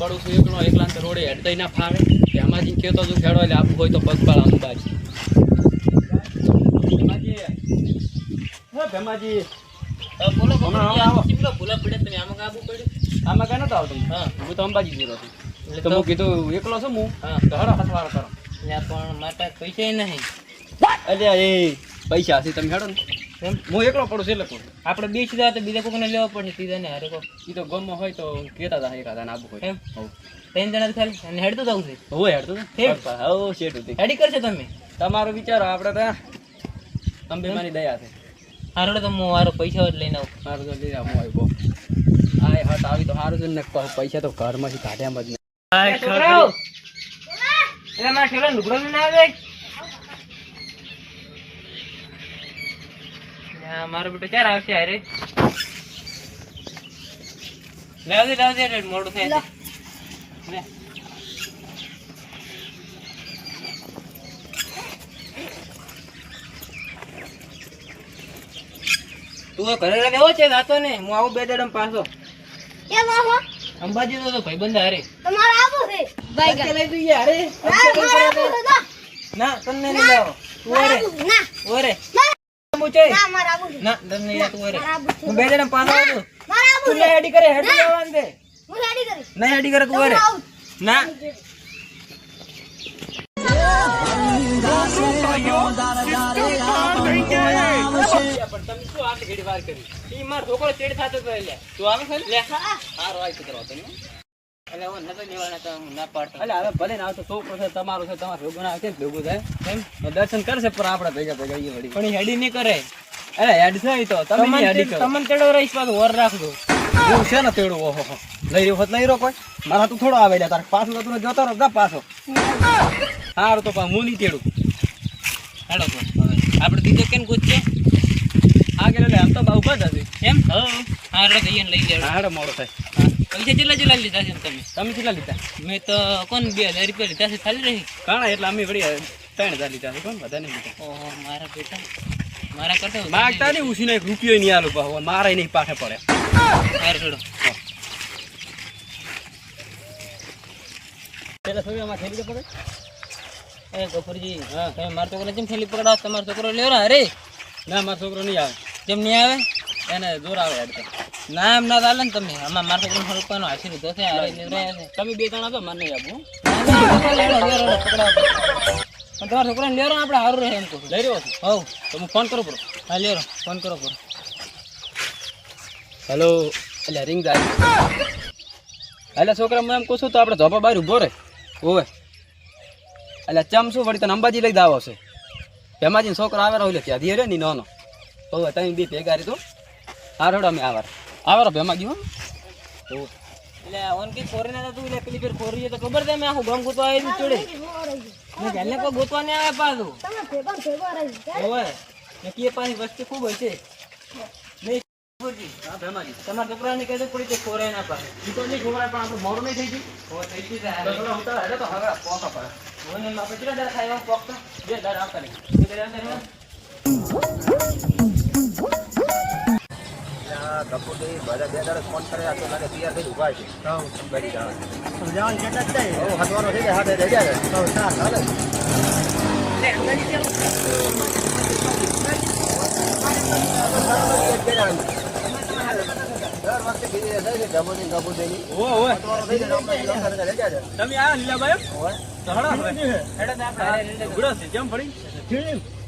પડું છું એકલો એકલા તો રોડે હેડતા ના ફાવે. ભેમાજી કહેતો છું ખેડો એટલે આપવું હોય તો પગપાળ અંબાજી. ભેમાજી. હે ભેમાજી. બોલો આવો, આવો. ભૂલા પડે તમે આમાં કાબુ પડ્યું? આમાં કાંઈ નતો આવતું. હા. હું તો અંબાજી ગયો હતો એટલે તો તો હું કીધું એકલો છું હું. હા. તો હડો હસવાળો કરો. પણ માતા પૈસા નહીં. અલ્યા એ પૈસા હશે તમે હેડો ને. એમ હું એકલો પડું છું એટલે આપણે બે સીધા તો બીજા કોઈને લેવા પડે સીધા ને હારે કો એ તો ગમો હોય તો કહેતા હતા એકાદા ને આબુ હોય. એમ? ત્રણ જણા ખાલી અને હેડતું જવું છે. હું હેડતું. હવ શેઠ હતી હેડી કરશે તમે? તમારો વિચારો આપણે ત્યાં અંબેમાની દયા છે. હારોડે તો હું મારો પૈસા જ લઈને આવું. સારું તો લઈ આવું આવ્યો. આ હટ આવી તો સારું છે ને પૈસા તો ઘરમાંથી કાઢ્યા જ નહીં. છોકરાઓ! એટલે મારા છોકરા લુગડો લઈને આવે? મારો બેટો ક્યારે આવશે હારે? લાવજે લાવજે મોડું થાય લે. તું ઘરે રહેવો છે જાતો ને હું આવું બે દડમ પાછો. કેમ આવો? અંબાજી તો તો ભાઈબંધ હારે. તમારે આવું છે. બાઈક લઈ જઈએ હારે. ના મારે આવું છે ના ના તને નહીં લાવો. ઓરે ના. ઓરે ના મૂચે ના મારે આવું છે. ના તને નહીં તું ઓરે મારે આવું છે. હું બે જણા પાછો આવું મારે આવું તું છે. હેડી કરે હેડી લેવાનું દે હું રેડી કરી. નહીં હેડી કરે તું રે ના. તમે શું આટલી ઘડી વાર કરી? ઈ મારો છોકરો ચેડ થતો તો લે. તું આવે છે લે. હા. સારો આવી તમે એટલે હું નતો લેવાના તો હું ના પાડતો. એટલે હવે ભલે ને આવતો છોકરો છે તમારો છે તમારો ભેગું ના કેમ ભેગું થાય? એમ દર્શન કરશે પણ આપણે ભેગા ભેગા એ વળી. પણ હેડી નહીં કરે. અરે હેડ છે તો. તમે તમને હેડી કરો. તમને તેડો રહીશ પાછું ઓર રાખજો. એવું છે ને તેડું? ઓહો લઈ રહ્યો હોત લઈ રહ્યો કોઈ? મારા તું થોડો આવે તારે પાછું તો જતો રહો જા પાછો. સારું તો હું નહીં તેડું. હેડો તો. આપણે દીધો કેમ ગુજશે આગળ લે આમ તો બહુ જ હતી. એમ હા. હારો જઈએ લઈ લેવડો હાડો મોડો થાય. પૈસા કેટલા કેટલા લીધા છે તમે? તમે કેટલા લીધા? મેં તો કોણ બે હજાર રૂપિયા લીધા છે ખાલી રહી? ઘણા એટલે અમે વળી ત્રણ હજાર લીધા છે કોણ? બધા નહીં લીધા. ઓહો મારા બેટા. મારા કરતા માગતા નહીં ઉછીને એક રૂપિયો નહીં આલું પાછું મારે નહીં પાછે પડે. પેલા છોડો. પેલા છોકરામાં ખેલી પડે? એ ગફુરજી તમે મારો છોકરાને જેમ થેલી પકડાવો? તમારો છોકરો લેવરા અરે. ના મારો છોકરો નહીં આવે. જેમ નહીં આવે? એને દૂર આવે હેડ ના એમ ના ચાલે ને તમે. આમાં મારા છોકરાને રૂપિયાનો હાસી લીધો છે તમે બે જણા તો મને નહીં આપું. પણ તમારા છોકરાને લેરો આપણે સારું રહે એમ કહું લઈ રહ્યો છું. હવ. તો હું ફોન કરો પડો. હા લેરો. ફોન કરો પૂરો હેલો. એટલે રિંગ જાય. એટલે છોકરા હું એમ કહું છું તો આપણે ધોપા બહાર ઊભો રહે. ઓવે. એટલે ચમ શું વળી તને અંબાજી લઈ દાવો છે? ભેમાજી છોકરો આવે રહ્યો ત્યાં. ધીરે ની નાનો. તમે બી ભેગા તો. હા રોડ અમે આવાર. આવારો ભેમાજી હો. ઓવે. એટલે ઓન કી ફોરી ના તું એટલે પેલી ફેર છે તો ખબર છે મેં આખું ગામ ગોતવા આવી ચોડે. ને ઘરને કોઈ ગોતવા નહીં આવે પાછું. તમે ભેગા ભેગા રહી ઓવે ને કે પાછી વસ્તી ખૂબ હશે. નહીં હા તમારા છોકરાને કહેતો પડી તે ફોરે ના પાડે ઈ તો નહીં ખબર પણ આપણે મોડું નહીં થઈ ગયું. હો થઈ ગયું તો હારે. થોડા ઉતાર હેડો તો હવે પોકા પડે મને એમાં આપણે કેટલા દાડા ખાવા પોકતા બે દાડ આવતા નહીં બે દાડા અંદર એમાં? ઓવે ઓવે તમે આ લીલાભાઈ તો હડો હવે હેડો તો આપણે હારે રેડે. ગુડો છે જેમ પડી ઠેર તમે શેમાં દલ્લા છો. તમે આ ઉપર છે ને ના લાગે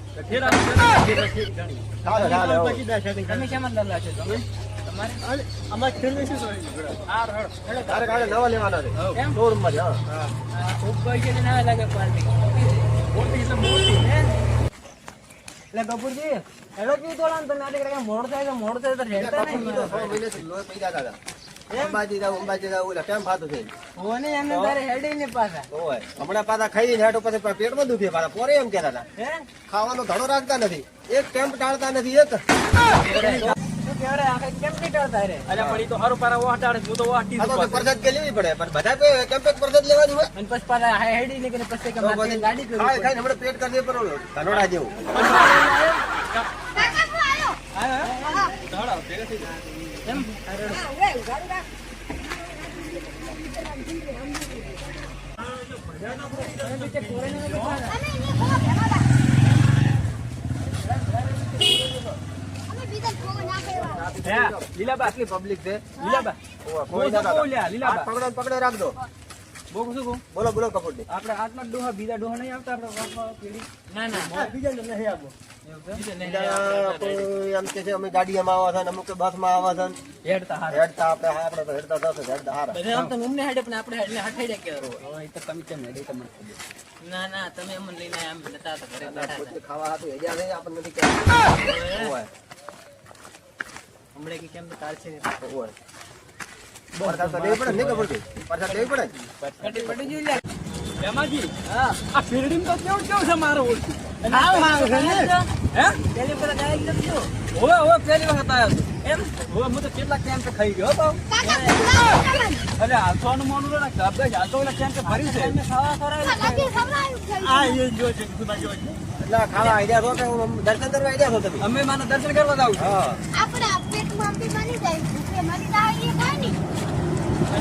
પાર્ટી એટલે કપૂરજી હેડો કેવું તોડા થાય તમે આજે કઈ મોડ થાય તો મોડ થાય તો રેડતા નહીં ઓને એમને તારે હેડી ને પાછા હમણાં પાછા ખાઈ ને પછી પેટમાં દુખે પાછા પોરે એમ કહેતા હતા ખાવાનો ધડો રાખતા નથી એક કેમ્પ ટાળતા નથી એક કેમ હેડી પેટ જેવું એમ લીલાબા આટલી પબ્લિક છે. લીલાબા. પકડો પકડો રાખજો. બહુ શું કહું? બોલો બોલો કપૂરજી આપણે હાથમાં ડોહા બીજા ડોહા નહીં આવતા આપણે વાતમાં પેઢી? ના ના. બીજા નહીં આપો. બીજું નહીં, બીજા કોઈ એમ કે છે અમે ગાડીમાં આવા છે અમુક બસમાં આવા ને. હેડતા હેડતા આપણે આપણે તો હેડતા દસ હેડતા હારા. બધા આમ તો અમને હાડે પણ આપણે હાડે હાથે કે હવે તો તમે કેમ હેડી તમને ના ના તમે અમને લઈને આમ નતા તો ઘરે બેઠા ખાવા હાથું હેડ્યા આપણને નથી. હમણાં કે કેમ તાર છે ઓય. પરસાદ તો લેવી પડે ને કપૂરજી પરસાદ લેવી પડે ને પટી પટી જોઈ લે આ શેરડીમાં તો કેવું કેવું છે મારું ઓળખું? હાવ હાવ ને? હે? પેલી પર ગાય નથી જો હોવે, હોવે, પહેલી વખત આયો એમ? હોવે, હું તો કેટલા કેમ્પ ખાઈ ગયો તો. અરે હાલતોનું મોનું ના દે, હાલતો ઓલા કેમ્પે ભર્યું છે. ખાવા છે. જો તું એટલે ખાવા આઈડિયા છો કે દર્શન કરવા આઈડિયા છો તમે? અમે માના દર્શન કરવા હા. આપણે આ પેટમાં બી મરી જાય ભૂખે મરી જાય એ કાંઈ નહીં.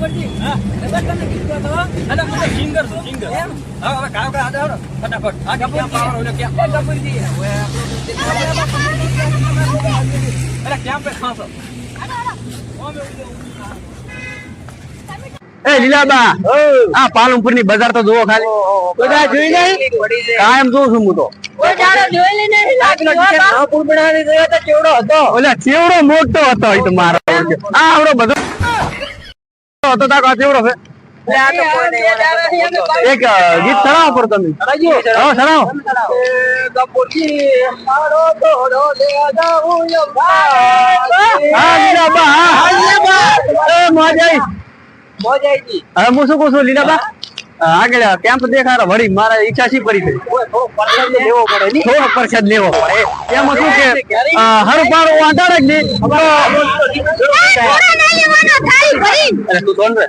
આ માનો સિંગર છું, સિંગર. હા, હવે ફટાફટ. ઓલો. એ લીલાબા પાલનપુરની બજાર તો જુઓ ખાલી. બધા જોઈ નહીં કાયમ જોઉં છું હું તો. ચેવડો મોટો હતો મારો. આ આવડો બધો હતો તાકો આ ચેવડો છે. એક ગીત ચડાવો પર તમે. હા ચડાવો હા લીલાબા હવે હું શું કહું છું લીલાબા? આગળ કેમ્પ દેખાડો. વળી મારા ઈચ્છા શી પડી ગઈ? થોડો પ્રસાદ લેવો પડે એમાં શું કે અ, હરપારો વાંધાડે જ નહીં. તો- અરે તું દોન રે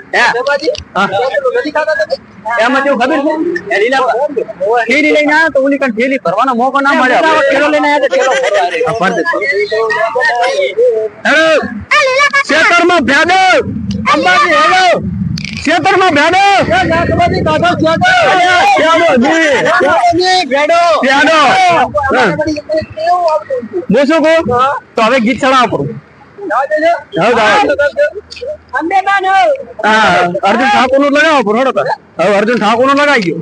એમાં કેવું ખબર છે? એ લઈને આવ્યો તો ઓલી કાંઈ થેલી ભરવાનો મોકો ના મળ્યો થેલો લઈને આવ્યો તો થેલો ભરવા ભર દે. હેલો ખેતરમાં ભેડો અંબાજી હેલો. ખેતરમાં ભેડો. હું. શું કહું તો હવે ગીત ચડાવ કરું. અર્જુન ઠાકોરનું લગાવો પૂરો હવે અર્જુન ઠાકોરનું લગાઈ ગયો.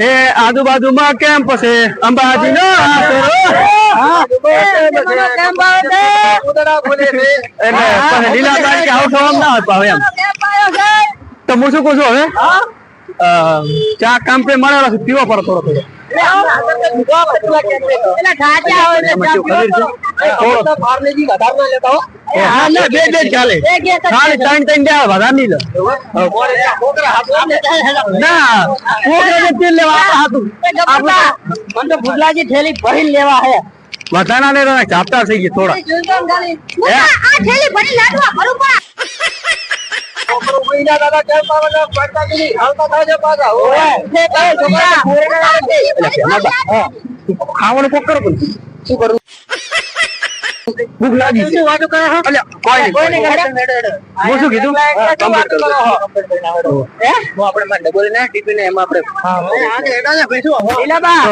એ આજુબાજુમાં કેમ્પ છે અંબાજી નો એટલે લીલાબાઈ કે આવું થવાનું ના હતું હવે એમ. તો હું શું કહું છું હવે? ચા કામ પે મળેલો છે પીવો પડે થોડો થોડો. થેલી ભરી લેવા હે. વધારા ને ચાપતા થઈ ગયા થોડા મુકા, આ થેલી ભરી લાડવા ભરું પા. એટલે પેલા બા- હા. તું ખાવાનું કોક કરો પણ. શું કરું? ભૂખ લાગી છે અલ્યા, કોઈ નહીં, કોઈ નહીં. હું શું કીધું? કમ્પ્લીટ કરો. હા,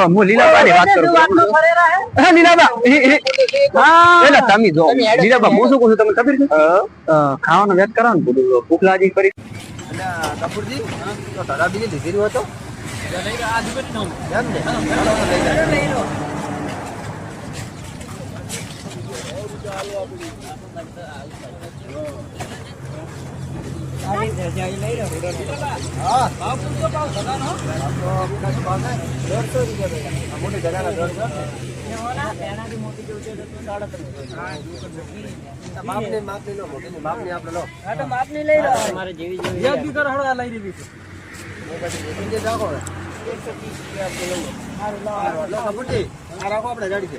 હું. લીલાબાની વાત કરું છું. હા, લીલાબા. એ- એ- એલા, તમે જો લીલાબા હું શું કહું છું તમને ખબર છે? ખાવાનો વેટ કરો ને બધું ભૂખ લાગી કરી એટલે કપૂરજી તો તારા બીજી રહ્યો હતો એમ ને? ચાલો, તો લઈ જાય. હા. આપણો ખાસ ભાવ થાય. દોઢસો રૂપિયા ભાઈ. આ મોટી જગાના દોઢસો. આ તમારે જેવી જેવી લઈ લીધી છે. રાખો આપણે ગાડી છે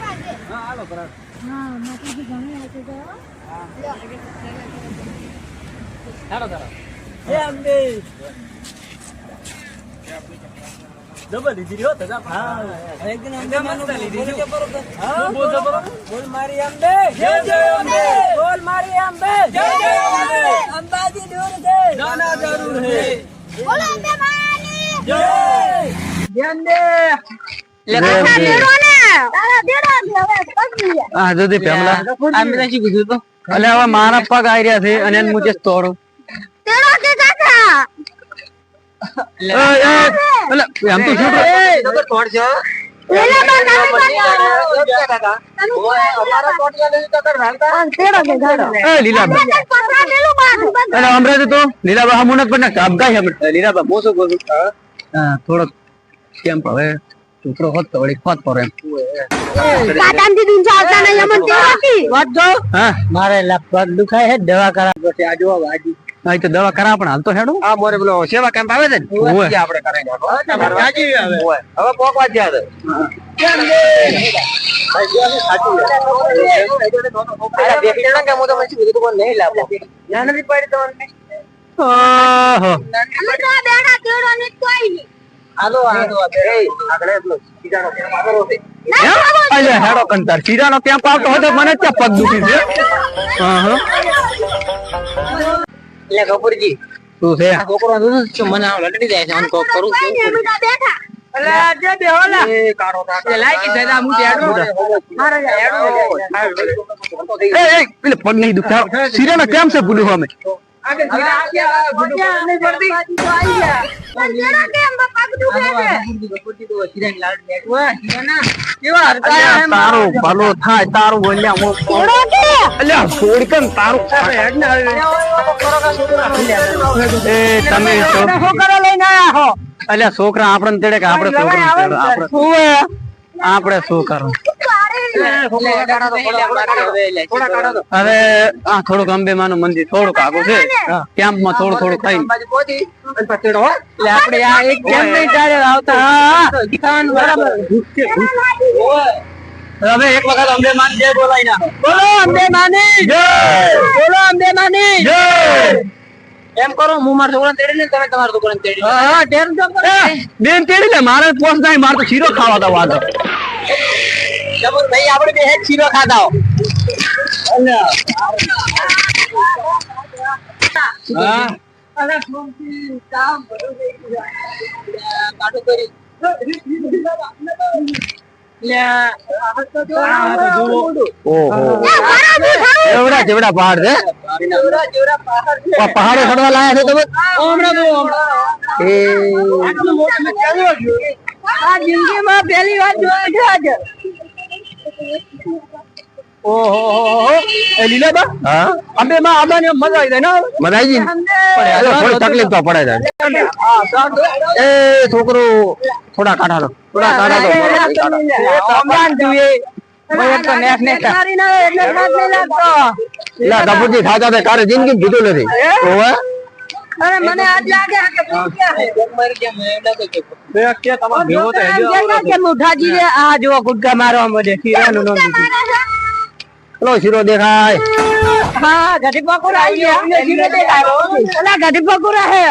પાસે. હા હા લીધી રહ્યો તો જા હા એક દિન અંબે મસ્ત મને લીધી બોલ? બોલ મારી અંબે. જય જય અંબે. બોલ મારી અંબે. જય જય અંબે. અંબાજી દૂર છે. જાના જરૂર હે બોલો અંબે માની જય. ધ્યાન દે. તારા હા પેમલા. શું કીધું તો એટલે હવે મારા પગ આવી રહ્યા છે અને એને મુજે તોડું. કે કાકા તો છે. લીલાબા. હું શું કહું થોડોક કેમ હવે. છોકરો હોત તો વળી ખોત પર એમ. કાતાનથી દિન ચાલતા નહીં અમન તે દેડો કી હા. મારે પગ દુખાય હે દવા કરા પછી આ જોવા વાજી હા તો દવા કરા પણ હાલ તો હેડો. આ મોરે પેલો સેવા કેમ્પ આવે છે ને? ઓવે. ત્યાં આપણે કરાવી નાખો. ઓવે. હવે પોકવા જ જાય છે. અરે દેખી લેਣਾ તમને શું કીધું પણ નહીં લાવો. ના નથી પાડી તમને. ઓહો. અમે બેડા દેડો ને કોઈ નહીં આગળ હેડો કંતાર કેમ્પ આવતો મને ત્યાં પગ દુખી છે. એટલે કપૂરજી શું છે? આ છોકરો મને આમ લટડી જાય છે. આમ કોક કરું કઈ નહીં અમે. નહીં પણ કેમ પગ દુખે છે? અલ્યા તારું ભલો થાય તારું બોલ્યા કે? અલ્યા છોડ કેમ તારું એ તમે છોકરો લઈને આયા હો. અલ્યા છોકરા આપણને તેડે કે આપણે છોકરા આપણે શું કરવું હવે આ થોડુંક અંબે માનું મંદિર થોડુંક આગળ છે. કેમ્પમાં થોડું થોડું ખાઈ. હો. એટલે આપણે આ એક કેમ નહીં ચાલે આવતા? બરાબર. હવે એક વખત અંબે માન જય બોલાઈ નાખો. બોલો અંબે માની જય. બોલો અંબે માની જય. એમ કરો હું મારા છોકરાને તેડી લઈને તમે તમારા છોકરાને તેડી લો. હા ટેમ એ, બેન તેડી લે મારે પોસ નહીં મારે તો શીરો ખાવા દો વાદો જબર ભાઈ આપણે બે હેડ શીરો ખાધા હો. હા કાઢો કરી. ઓહો. એવડા જેવડા પહાડ છે? પહાડો ચડવા લાયા છે તમે? જિંદગીમાં પહેલી વાર જોયા છે આજે. ઓહો એ લીલાબા હા? અંબે માં આબાની આમ મજા આવી જાય ને મજા આવી જાય? પણ થોડી તકલીફ તો પડે છે એ છોકરો થોડા કાઢા દો. થોડા કાઢા દો. મારી ના એટલે સાથ નહીં લાગતો. લા કપૂરજી ખાતા તે કારે જિંદગી કીધું નથી. અરે મને આજ લાગે કે કે મુઠાજી આ જો ગુટકા મારવા મળે શીરાનું નામ દીધું. શીરો દેખાય હા ગઢી પકોડા આવી ગયા. જીવે દેખાયો અલા ગઢી પકોડા હે.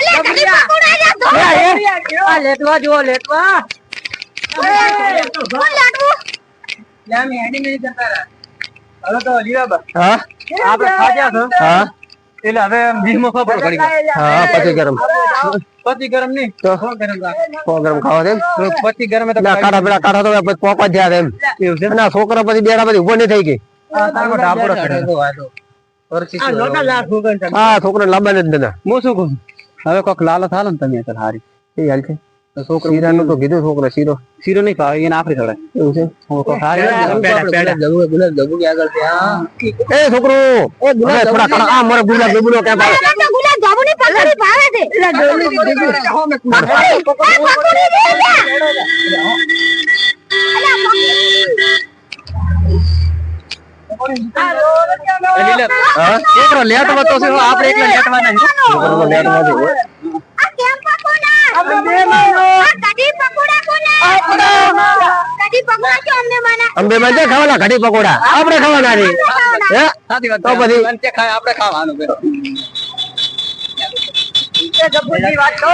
અલા ગઢી પકોડા જા. તો આ લેટવા જુઓ લેટવા. હવે તો લીલાબા હા? આપણે ખાજા છો? હા. એટલે હવે જીભમાં ખબર પડી હા પતિ ગરમ. પતિ ગરમ નહીં. તો? ગરમ ગરમ ખાવા દે પતિ ગરમ તો કાઢા પેલા કાઢા તો પછી પોપા જ્યાં એમ. ના છોકરા પછી બેડા પછી ઊભો નહીં થઈ ગઈ. હા છોકરા લાંબા નથી દાદા હું શું કહું? હવે કોક લાલો થાલો ને તમે હારી. એ હાલ છે. છોકરો શીરાનું તો કીધું છોકરો શીરો શીરો નહીં ભાવે એને આફરી ચડે એવું છે હું કોક હારી એ છોકરો એ ગુલાબ થોડા કાઢો આ મારે ગુલાબ ગુલો ક્યાં ભાવે ગુલાબ જામુ ની પકોડી ભાવે છે પકોડી પકોડી દે હા છોકરો લેટવા તો છે હો, આપણે એકલા લેટવા નહીં છોકરો લેટવા છે અંબે માં જે ખાવાના કઢી પકોડા. આપણે ખાવાના રે હે? તો પછી આપણે ખાવાનું ગબુની વાત તો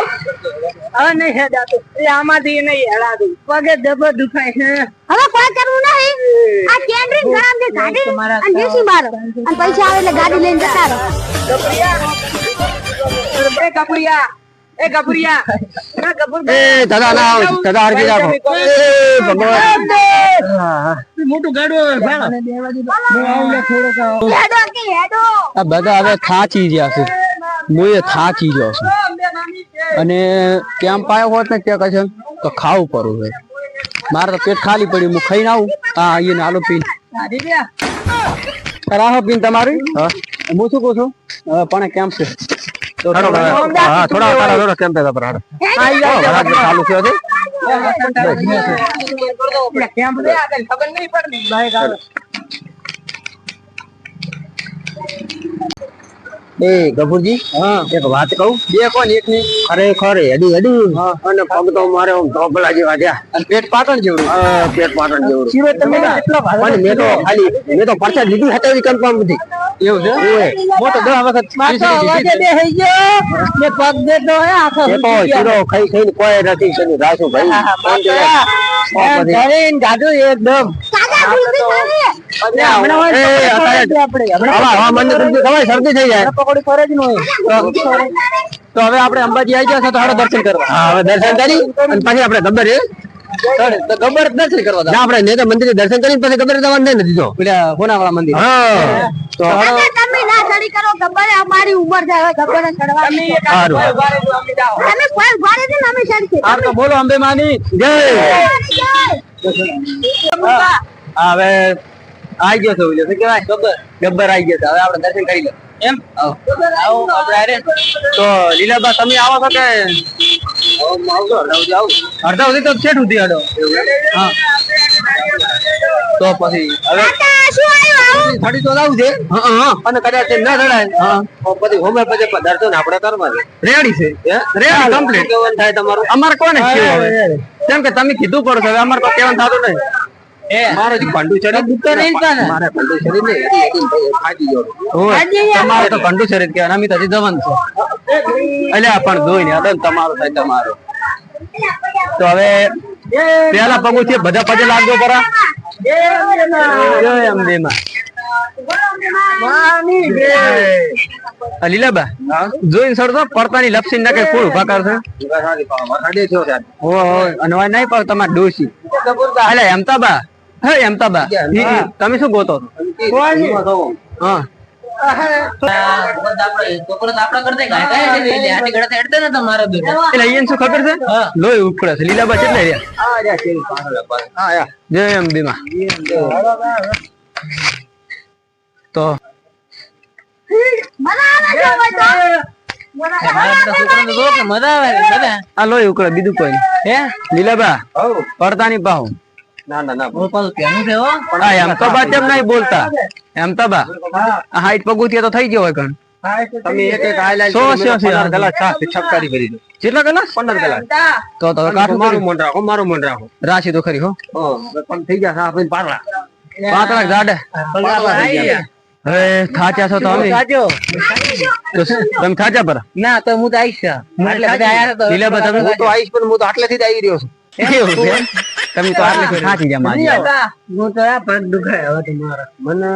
હવે નહીં હેડાતું. એટલે આમાંથી નહીં હેડાતું. પગે દબો દુખાય છે. હવે કોઈ કરવું નહીં. આ કેન્ડ્રિંગ ગરમ છે ગાડી અને દેશી મારો. અને પૈસા આવે એટલે ગાડી લઈને જતા રહો. એ કપુરિયા એ દાદા ના દાદા હરકી રાખો એ ભગવાન. હા, હા. હેડો કે હેડો. આ બધા હવે થાચી ગયા છે. હું એ થાચી ગયો છું. અને કેમ પાયો હોત ને ત્યાં કશે તો ખાવું પડું છે મારે તો પેટ ખાલી પડ્યું હું ખાઈને આવું. હા અહીંયા આલો પીન. રાહો પીન તમારી? હા. હું શું કહું છું? પણ કેમ છે? હા થોડા થોડા થોડા કેમ પેલા પર હાડો? ચાલુ થયો છે. એ ગફુરજી એક વાત કહું? બે કોણ? એક ની? ખરેખર હેડી હેડી અને પગ તો મારે આમ ધોપલા જેવા થયા પેટ પાટણ જેવડું પેટ પાટણ જેવું પણ મેં તો ખાલી મેં તો પરચા લીધી હતા એવી કન્ફર્મ નથી. એવું છે? હું. તો દસ વખત પગ દેતો શીરો ખાઈ ખાઈને કોઈ નથી કર્યું રાસુ ભાઈ જાદુ એકદમ. સાદા ગુલબી શરદી થઈ જાય. તો હવે આપડે અંબાજી આવી ગયા છે તો દર્શન કરવા. દર્શન કરી. પછી આપડે ગબ્બર ગબ્બર દર્શન કરવા ના આપણે નેતા મંદિરે દર્શન કરી પછી ખબર જવાનું નહીં નથી તો પેલા હોનાવાળા મંદિર. હા. તો તમે ના ચડી કરો ગબ્બરે અમારી ઉંમર છે હવે ગબ્બરે ચડવાની સારું. અમે કોઈ ભારે છે અમે ચડશે આ તો બોલો અંબે માની જય. હવે આઈ ગયો છે શું કહેવાય? ગબ્બર. ગબ્બર આવી ગયો છે. હવે આપણે દર્શન કરી લે. એમ? આવો આવો આપણે તો લીલાબા તમે આવો છો કે? અડધા સુધી તો છે સુધી અડો. હા. તો પછી હવે થડી તો લાવું છે. અને કદાચ ના ધડાય હા. પછી હોમે પછી દર્શન આપણે કરવા રેડી છે. રેડી કમ્પ્લીટ કેવન થાય તમારું? અમારે કોને કેવું કેમ કે તમે કીધું પડશે હવે અમારે તો કેવન થતું નહીં. મારો જે નહીં મારે શરીર ને ફાટી ગયો ઓય તો ભંડુ શરીર કહેવાય અમે તો હજી જવાન છે અલ્યા પણ જોઈ ને અદન તમારો થાય તમારો તો હવે પેલા પગું છે બધા પગે લાગજો પરા જય અંબે માં આ લીલાબા જોઈને સરતો પડતાની લપસી નાખે ફૂલ ઊભા કરશે ઓય નહીં પણ તમારે ડોસી અલે એમતાબા હે એમતાબા તમે શું ગોતો હા છોકરો તો આપડા કરતા ગાય ગાય છે. એટલે આટલી ગળા હેડતા નતા મારા બેટા એટલે અહીંયા શું ખબર છે? લોહી ઉકળે છે. લીલાબા કેટલે રહ્યા? હા જય અંબે તો મજા આવે આ લોહી ઉકળે બીજું કોઈ હે? લીલાબા પડતાની પાહુ. ના ના ના. એમ તો બા કેમ નહીં બોલતા. એમ તો બા. હાઈટ પગુથી તો થઈ ગયો હોય કણ તમે એક એક હાઈલાઈટ સો સો સો. ચા છપકારી કરી દો. કેટલા કલાક? પંદર કલાક. તો તો કાઠું મારું મોન રાખો મારું મન રાખો. રાશી તો ખરી હો. પણ થઈ ગયા સા પછી. પાતળા પાતળા જાડે. હવે થાચ્યા છો તો અમે. તો તમે ખાચા પર? ના તો હું તો આવીશ એટલે બધા આયા તો તમે હું તો આવીશ પણ હું તો આટલેથી જ આવી રહ્યો છું? તમે તો આટલી સાચી જમા હું તો આ પગ દુખાય હવે તમારા. મને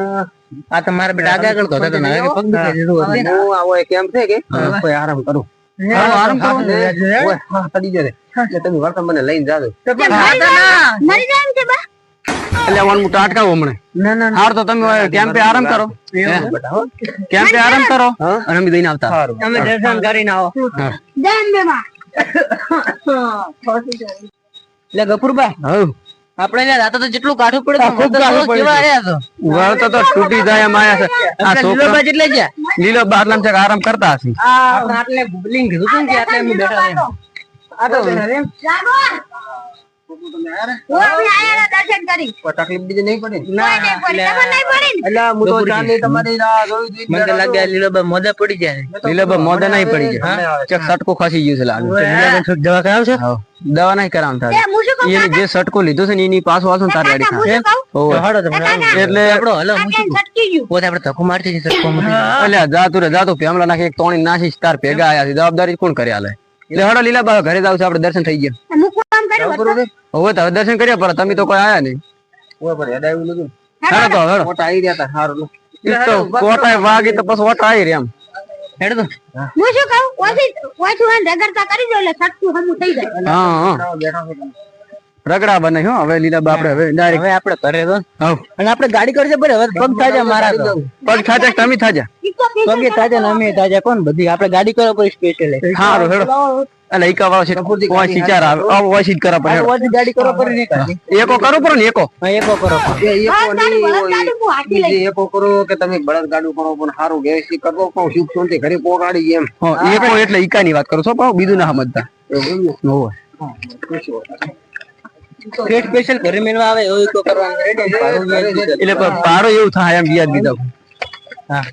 આ તમારા બેટા આગળ આગળ ધોતા હતા હવે પગ દુખાય. દીધું હતું. હું આવો એક કેમ છે કે? કોઈ આરામ કરું. આરામ કરો. ને. હા, પડી જશે. એટલે તમે વળતા મને લઈને જાજો. મરી જાય છે બા? એટલે વન હું ટાટકા હમણે. ના ના હાર તો તમે કેમ્પે આરામ કરો? કેમ્પે આરામ કરો? અને અમે દઈને આવતા. તમે દર્શન કરીને આવો. હા. જય અંબે માં એટલે ગફુરબા હવ આપણે આ તો જેટલું કાઠું પડે ખૂબ કાઠું છે. તો વળતો તો તૂટી જાય એમ આયા છે. આ લીલોબા જેટલે ગયા? લીલો બારલામ છે આરામ કરતા હશે. આ આટલે બુબલિંગ કીધું કે આટલે અમે બેઠા. આ તો જાગો હું અમે આયા દર્શન કરી. કોઈ તકલીફ બીજી નહીં પડે ને? કોઈ નહીં પડી ખબર નહીં પડી ને? એટલે હું તો ચાંદની તમારી રાહ જોઈ જોઈને મને લાગે લીલોબા મોજા પડી જાય લીલો મોદા નહીં પડી જાય ચક સટકો ખસી ગયું છે લાગે. દવા કરાવ છે? દવા નહીં કરાવ એ જે સટકો લીધો છે ને એની પાછું વાસો ને તારે ગાડી. એટલે આપણો હલો પોતે આપણે ધક્કો મારતી ધક્કો એટલે જા તું જા તું પેમલા નાખી એક તોણી નાખી તાર ભેગા આયા છે. જવાબદારી કોણ કરી આલે એટલે હડો લીલાબા ઘરે જાવ છે આપડે દર્શન થઈ ગયા. કામ કર્યું હતું. હવે તો દર્શન કર્યા પર તમે તો કોઈ આયા નહીં. ઓય, પર હેડા એવું નતું. હેડો તો હેડો. મોટા આવી રહ્યા હતા સારું ઈ તો કોટાય વાગી તો પછી ઓટા આવી રહ્યા હેડો તો. હું. શું કહું? ઓછી ઓછું એને રગડતા કરી દો એટલે છટકું હમું થઈ જાય. હા હા. રગડા બને હો હવે લીલા બાપડે હવે ડાયરેક્ટ. હવે આપણે ઘરે તો. અને આપણે ગાડી કરશે બરે હવે પગ થાજા મારા તો. પગ થાજા તમે થાજા? પગે તાજા ને અમે થાજા કોણ? બધી આપણે ગાડી કરો પર સ્પેશિયલ હારું હેડો. એટલે ઈકા વાળો છે ઓય સિચાર આવે. ઓય સિચ કરા પડે ઓય ગાડી કરો પર ને એકો કરો પર ને એકો. હા, એકો કરો એ એકો ની એકો કરો કે તમે બળદ ગાડું કરો પણ સારું ગેસી કરો પણ સુખ શાંતિ ઘરે પહોંચાડી એમ. હા એકો એટલે ઈકા ની વાત કરો છો પાછું બીજું ના સમજતા. હોવે સ્ટેટ સ્પેશિયલ ઘરે મેળવા આવે એવું એકો કરવાનું. એટલે પારો એવું થાય એમ યાદ દીધા હા.